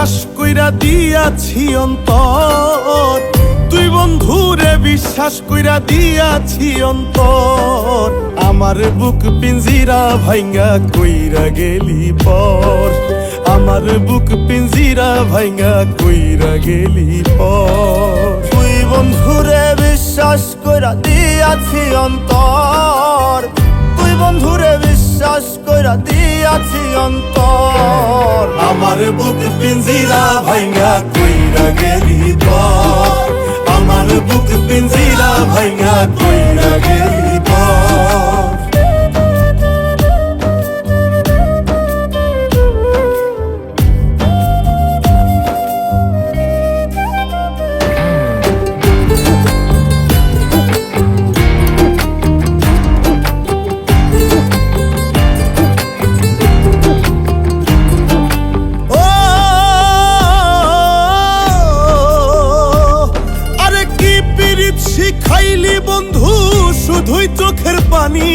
বিশ্বাস কইরা দিয়াছি অন্তর। তুই বন্ধুরে বিশ্বাস কইরা দিয়াছি অন্তর। আমার বুক পিঞ্জিরা ভাইঙ্গা কইরা গেলি পর। আমার বুক পিঞ্জিরা ভাঙ্গা কইরা গেলি পর। তুই বন্ধুরে বিশ্বাস কইরা দিয়াছি অন্তর। তুই বন্ধুরে বিশ্বাস কইরা দিয়াছি অন্তর। বুক পিঞ্জিরা ভাঙ্গা কইরা গেলি আমার বুক পিঞ্জিরা ভাঙ্গা কইরা গেলি পর। শুধুই চোখের পানি।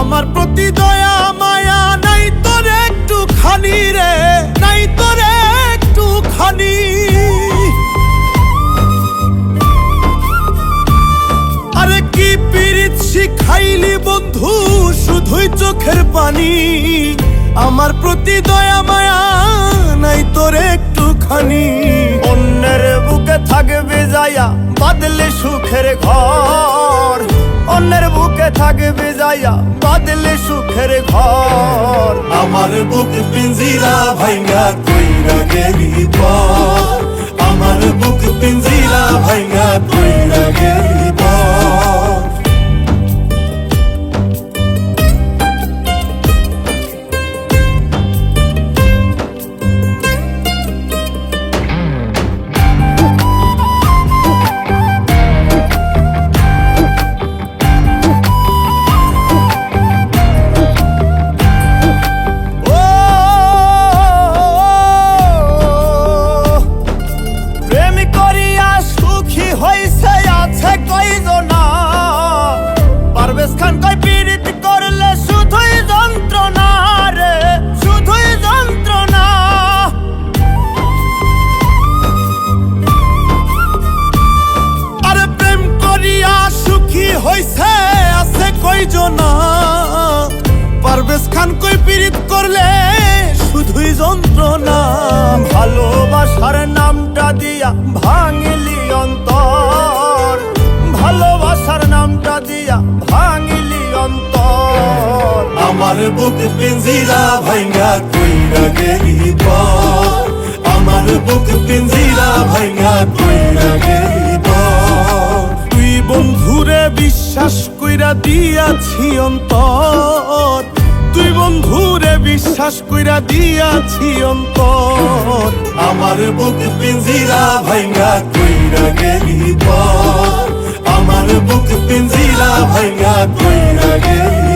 আমার প্রতি দয়া, মায়া, নাই তোর একটু খানি রে, নাই তোর একটু খানি আরে কি পিরিত শিখাইলি বন্ধু, শুধুই চোখের পানি। আমার প্রতি দয়া, মায়া, নাই তোর একটুখানি। অন্যের বুকে থাকবে যাইয়া বাদলে সুখের ঘর। অন্যের বুকে থাকবে যাইয়া বাদলে সুখের ঘর। আমার বুক পিঞ্জিরা ভাইঙ্গা কইরা গেলি পর পারভেজ খান কই পীড়িত করলে? শুধুই যন্ত্রণা ভালোবাসার নামটা দিয়া ভাঙিলি অন্তর। ভালোবাসার নামটা দিয়া ভাঙিলি অন্তর। আমার বুক পিঞ্জিরা ভাঙ্গা কইরা গেলি আমার বুক পিঞ্জিরা ভাঙ্গা কইরা গেলি তুই বন্ধুরে বিশ্বাস কইরা দিয়াছি অন্তর। বিশ্বাস কইরা দিয়াছি অন্তর। আমার বুক পিঞ্জিরা ভাইঙ্গা কইরা গেলি পর। আমার বুক পিঞ্জিরা ভাইঙ্গা কইরা গেলি